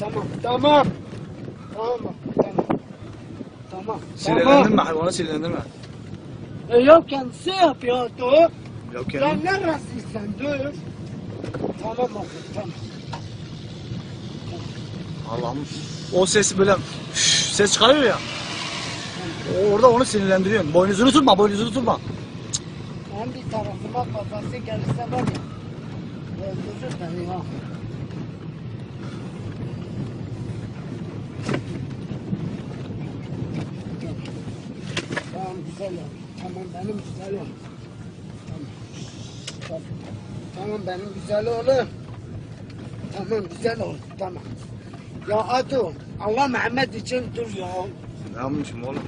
tamam, tamam, tamam. Tamam, tamam. Tamam, Sinirlendirme hayvanı sinirlendirme. E yok kendisi yapıyor, dur. Yok Ya ya. neresiysen dur. Tamam oğlum, tamam. Allah'ım. O ses böyle üf, ses çıkarıyor ya. O- Orada onu sinirlendiriyorsun. Boynuzunu tutma, boynuzunu tutma. Ben bir tarafıma kafası gelirse var ya. Öldürür beni ya. Tamam benim güzel ol. Tamam. Tamam, benim güzel oğlum. Tamam güzel ol. Tamam. Ya Atu Allah Mehmet için dur ya. Ne yapmışım oğlum?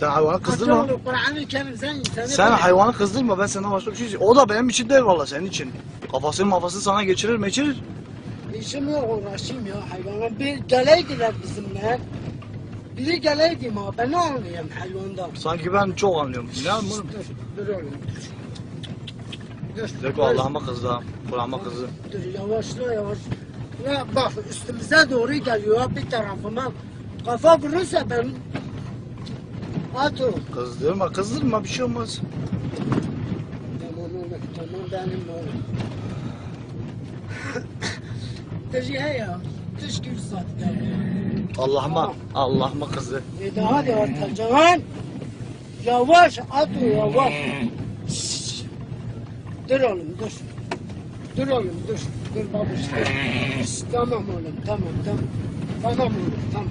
Sen hayvanı Atu kızdırma. oğlum Kur'an-ı Kerim sen insanı Sen hayvanı kızdırma ben senden başka bir şey O da benim için değil valla senin için. Kafasını mafasını sana geçirir meçirir. İşim yok uğraşayım ya hayvana. Bir geleydiler bizimle. Biri geleydi ma ben ne anlayayım hayvandan. Sanki ben çok anlıyorum. Ne anlıyorum? Dur, dur oğlum. Dur. Zeko Allah'ıma kızdı ha. Kur'an'ıma kızdı. Dur yavaşla yavaş. Ya bak üstümüze doğru geliyor ha, bir tarafıma. Kafa vurursa ben... Atu. Kızdırma kızdırma bir şey olmaz. Tamam oğlum tamam benim oğlum. Dur ya ya. Gibi saatte. Allah'ıma Allah'ıma kızdı. E daha da atacaksın. Yavaş Atu yavaş. Şşş. Dur oğlum dur. Dur oğlum dur. Dur babuş dur. Şşş, tamam oğlum tamam tamam. Tamam oğlum tamam.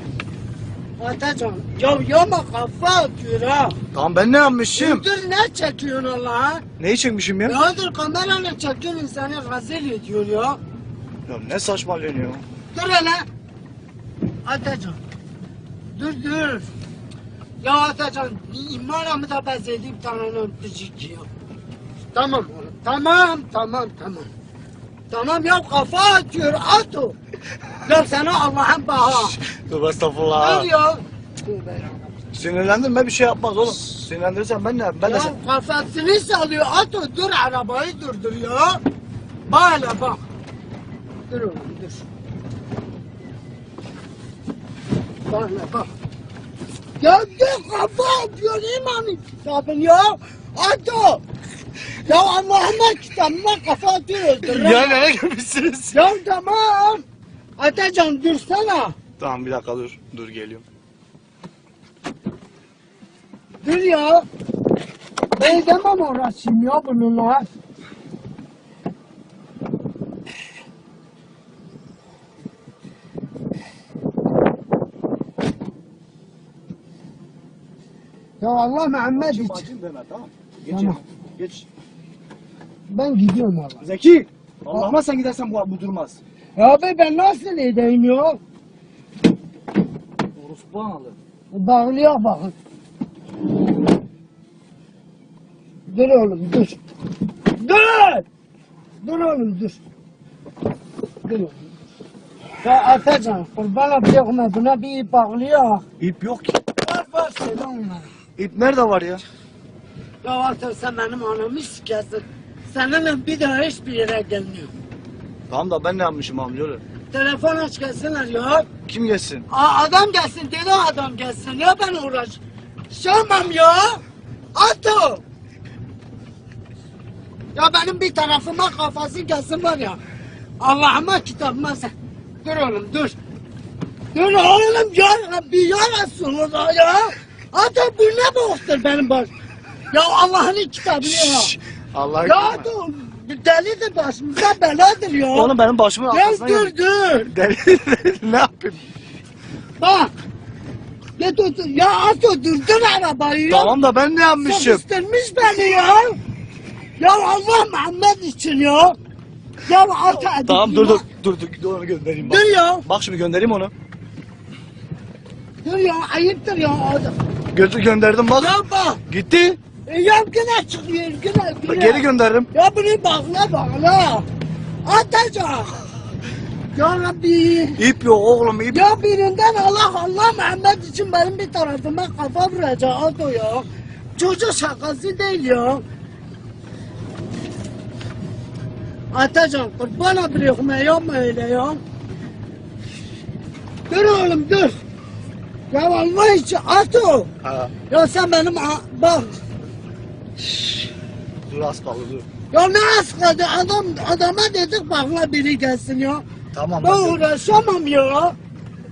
Atacan ya yama kafa atıyor ha. Tamam ben ne yapmışım? Dur ne çekiyorsun Allah'a? Neyi çekmişim ya? Ya dur kamerayla çekiyorsun insanı rezil ediyor ya. Ya ne saçmalıyorsun ya? Dur hele. Atacan. Dur dur. Ya Atacan imanımı da bezedip tanrını öptücük ya. Tamam oğlum. Tamam tamam tamam. Tamam ya kafa atıyor at o. Ya sana Allah'ın baha. Dur estağfurullah. Dur ya. Dur be. Sinirlendirme bir şey yapmaz oğlum. Sinirlendirirsen ben ne Ben de Ya sen... kafasını sallıyor at o. Dur arabayı durdur ya. Hele bak. Dur oğlum dur. Bak bak. Dur kafa atıyor imanı kitabın ya. At o. Ya Allah'ıma kitabıma kafa atıyor öldürür. Ya nereye gelmişsiniz? Ya tamam. Atacan dursana. Tamam bir dakika dur. Dur geliyorum. Dur ya. Ben demem uğraşayım ya bununla. Ya Allah Muhammed için. Bacım deme tamam. Geç. Tamam. Geç. Ben gidiyorum Allah. Zeki. Allah'ıma sen gidersen bu, bu durmaz. Ya abi ben nasıl edeyim ya? Orospu analı. Bağlıyor bakın. Dur oğlum dur. Dur! Dur oğlum dur. Dur oğlum. Ya Atacan kurban olayım buna bir bağlıyor. İp yok ki. Var var söyle onlara. İp nerede var ya? Ya Atacan sen benim anamı sikersin. Seninle bir daha hiçbir yere gelmiyor. Tamam da ben ne yapmışım amcaoğlu? Telefon aç gelsinler ya. Kim gelsin? Aa, adam gelsin dedi adam gelsin ya ben uğraş. Şamam ya. Atı. Ya benim bir tarafıma kafası gelsin var ya. Allah'ıma kitabıma sen. Dur oğlum dur. Dur oğlum ya Rabbi ya Resulullah ya. Atı bu ne boktur benim baş. Ya Allah'ın kitabı ya. Allah Ya dur. Delidir başımıza beladır ya. Oğlum benim başımın ya arkasına dur gel. dur. Deli ne yapayım? Bak. Dur dur. Ya Ato durdur arabayı ya. Tamam da ben ne yapmışım? Sıkıştırmış beni ya. Ya Allah Muhammed için ya. Ya Ato Tamam dur dur dur dur dur onu göndereyim bak. Dur ya. Bak şimdi göndereyim onu. Dur ya ayıptır ya. Götür gönderdim bak. Ya bak. Gitti. E, ya yine çıkıyor yine. yine. Geri gönderdim. Ya bunu bağla bağla. Atacak. Ya Rabbi. İp yok oğlum ip. Ya birinden Allah Allah Muhammed için benim bir tarafıma kafa vuracak Ato ya. Çocuk şakası değil ya. Atacan kurban bırakma yapma öyle ya. Dur oğlum dur. Ya Allah için at o. Ha. Ya sen benim bak. Dur az kaldı dur. Ya ne az kaldı adam adama dedik bakla biri gelsin ya. Tamam. Ben uğraşamam ya.